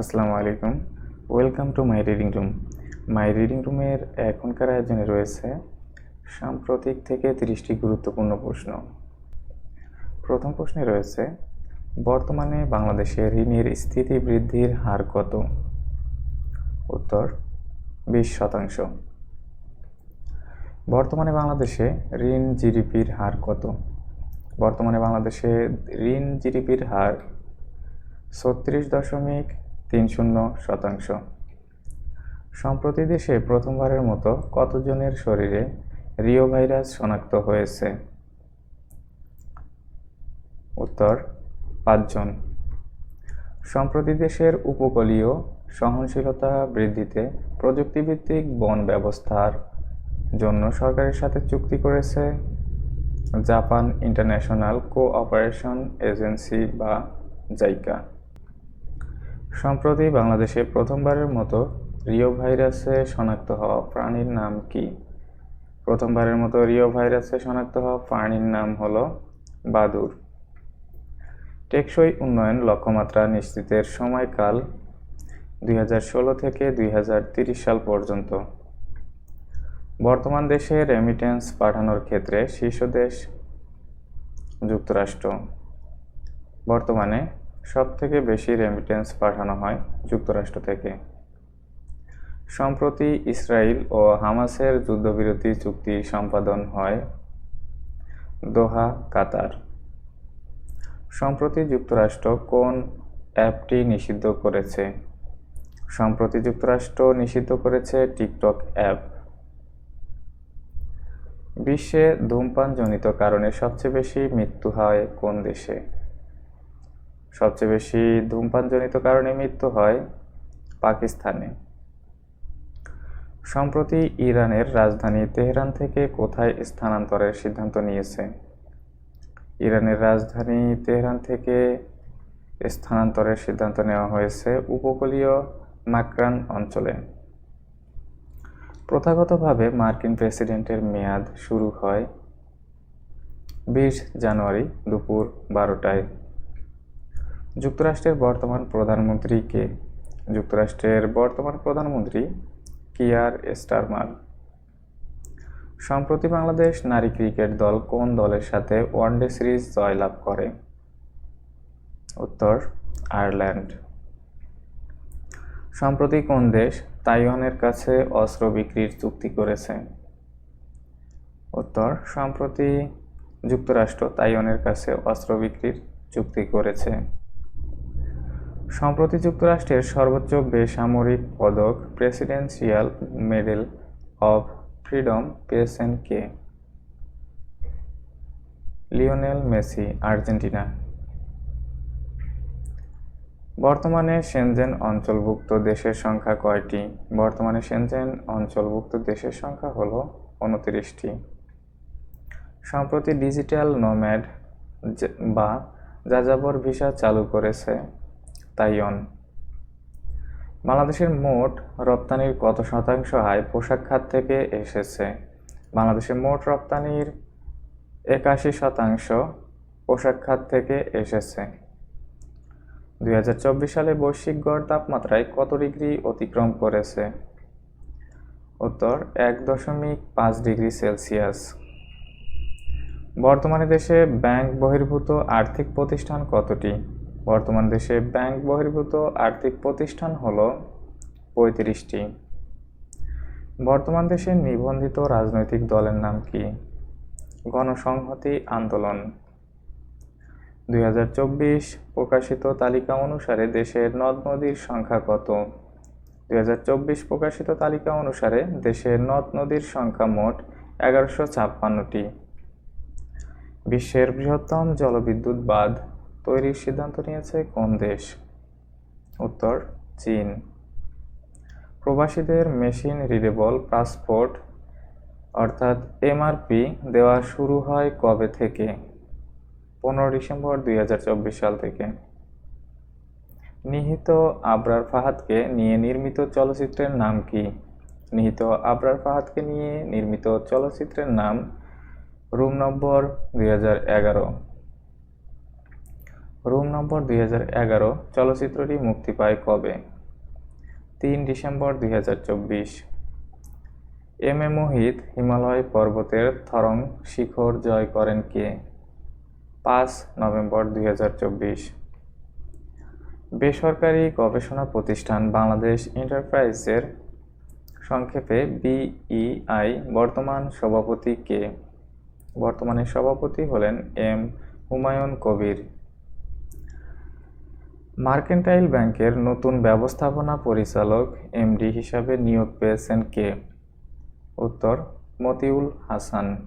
আসসালামু আলাইকুম। Welcome to my reading room my reading রুমের এখনকার আয়োজনে রয়েছে সাম্প্রতিক থেকে তিরিশটি গুরুত্বপূর্ণ প্রশ্ন। প্রথম প্রশ্নে রয়েছে, বর্তমানে বাংলাদেশে ঋণের স্থিতি বৃদ্ধির হার কত? উত্তর, বিশ শতাংশ। বর্তমানে বাংলাদেশে ঋণ জিডিপির হার কত? বর্তমানে বাংলাদেশে ঋণ জিডিপির হার ছত্রিশ দশমিক তিন শূন্য শতাংশ। সম্প্রতি দেশে প্রথমবারের মতো কতজনের শরীরে রিও ভাইরাস শনাক্ত হয়েছে? উত্তর, পাঁচজন। সম্প্রতি দেশের উপকূলীয় সহনশীলতা বৃদ্ধিতে প্রযুক্তিভিত্তিক বন ব্যবস্থার জন্য সরকারের সাথে চুক্তি করেছে জাপান ইন্টারন্যাশনাল কোঅপারেশন এজেন্সি বা জাইকা। সম্প্রতি বাংলাদেশে প্রথমবারের মতো রিও ভাইরাসে শনাক্ত হওয়া প্রাণীর নাম কি? প্রথমবারের মতো রিও ভাইরাসে শনাক্ত হওয়া প্রাণীর নাম হলো বাদুর। টেকসই উন্নয়ন লক্ষ্যমাত্রা নিশ্চিতের সময়কাল দুই হাজার ষোলো থেকে দুই সাল পর্যন্ত। বর্তমান দেশে রেমিটেন্স পাঠানোর ক্ষেত্রে শীর্ষ দেশ যুক্তরাষ্ট্র। বর্তমানে সব থেকে বেশি রেমিটেন্স পাঠানো হয় যুক্তরাষ্ট্র থেকে। সম্প্রতি ইসরায়েল ও হামাসের যুদ্ধবিরতি চুক্তি সম্পাদন হয় দোহা, কাতার। সম্প্রতি যুক্তরাষ্ট্র কোন অ্যাপটি নিষিদ্ধ করেছে? সম্প্রতি যুক্তরাষ্ট্র নিষিদ্ধ করেছে টিকটক অ্যাপ। বিশ্বে ধূমপানজনিত কারণে সবচেয়ে বেশি মৃত্যু হয় কোন দেশে? সবচেয়ে বেশি ধূমপানজনিত কারণে মৃত্যু হয় পাকিস্তানে। সম্প্রতি ইরানের রাজধানী তেহরান থেকে কোথায় স্থানান্তরের সিদ্ধান্ত নিয়েছে? ইরানের রাজধানী তেহরান থেকে স্থানান্তরের সিদ্ধান্ত নেওয়া হয়েছে উপকূলীয় মাকরান অঞ্চলে। প্রথাগতভাবে মার্কিন প্রেসিডেন্টের মেয়াদ শুরু হয় বিশ জানুয়ারি দুপুর বারোটায়। যুক্তরাষ্ট্রের বর্তমান প্রধানমন্ত্রী কে? যুক্তরাষ্ট্রের বর্তমান প্রধানমন্ত্রী কিয়ার স্টারমার। সম্প্রতি বাংলাদেশ নারী ক্রিকেট দল কোন দলের সাথে ওয়ানডে সিরিজ জয়লাভ করে? উত্তর, আয়ারল্যান্ড। সম্প্রতি কোন দেশ তাইওয়ানের কাছে অস্ত্র বিক্রির চুক্তি করেছে? উত্তর, সম্প্রতি যুক্তরাষ্ট্র তাইওয়ানের কাছে অস্ত্র বিক্রির চুক্তি করেছে। সম্প্রতি যুক্তরাষ্ট্রের সর্বোচ্চ বেসামরিক পদক প্রেসিডেন্সিয়াল মেডেল অব ফ্রিডম পেয়েছেন কে লিওনেল মেসি, আর্জেন্টিনা। বর্তমানে সেনজেন অঞ্চলভুক্ত দেশের সংখ্যা কয়টি? বর্তমানে সেনজেন অঞ্চলভুক্ত দেশের সংখ্যা হল উনত্রিশটি। সম্প্রতি ডিজিটাল নোম্যাড বা যাযাবর ভিসা চালু করেছে। তাইওয়ান। বাংলাদেশের মোট রপ্তানির কত শতাংশ আয় পোশাক খাত থেকে এসেছে? বাংলাদেশের মোট রপ্তানির একাশি শতাংশ পোশাক খাত থেকে এসেছে। দুই হাজার চব্বিশ সালে বৈশ্বিক গড় তাপমাত্রায় কত ডিগ্রি অতিক্রম করেছে? উত্তর, এক দশমিক পাঁচ ডিগ্রি সেলসিয়াস। বর্তমানে দেশে ব্যাংক বহির্ভূত আর্থিক প্রতিষ্ঠান কতটি? বর্তমান দেশে ব্যাংক বহির্ভূত আর্থিক প্রতিষ্ঠান হল পঁয়ত্রিশটি। বর্তমান দেশে নিবন্ধিত রাজনৈতিক দলের নাম কি? গণসংহতি আন্দোলন। দুই হাজার চব্বিশ প্রকাশিত তালিকা অনুসারে দেশের নদ নদীর সংখ্যা কত? দুই হাজার চব্বিশ প্রকাশিত তালিকা অনুসারে দেশের নদ নদীর সংখ্যা মোট এগারোশো ছাপ্পান্নটি। বিশ্বের বৃহত্তম জলবিদ্যুৎ বাঁধ তৈরির সিদ্ধান্ত নিয়েছে কোন দেশ? উত্তর, চীন। প্রবাসীদের মেশিন, রিডেবল, পাসপোর্ট, অর্থাৎ এমআরপি দেওয়া শুরু হয় কবে থেকে? পনেরো ডিসেম্বর দুই হাজার চব্বিশ সাল থেকে। নিহিত আবরার ফাহাদকে নিয়ে নির্মিত চলচ্চিত্রের নাম কি? নিহিত আবরার ফাহাদকে নিয়ে নির্মিত চলচ্চিত্রের নাম রুম নম্বর দুই হাজার এগারো। রুম নম্বর দুই হাজার এগারো, চলচ্চিত্রটি মুক্তি পায় কবে? তিন ডিসেম্বর দুই হাজার চব্বিশ। এম এ মোহিত, হিমালয় পর্বতের থরং শিখর জয় করেন কে? পাঁচ নভেম্বর দুই হাজার চব্বিশ। বেসরকারি গবেষণা প্রতিষ্ঠান বাংলাদেশ এন্টারপ্রাইজের সংক্ষেপে বিইআই বর্তমান সভাপতি কে? বর্তমানে সভাপতি হলেন এম হুমায়ুন কবির। মার্কেন্টাইল ব্যাংকের নতুন ব্যবস্থাপনা পরিচালক এমডি হিসাবে নিয়োগ পেয়েছেন কে? উত্তর মতিউল হাসান।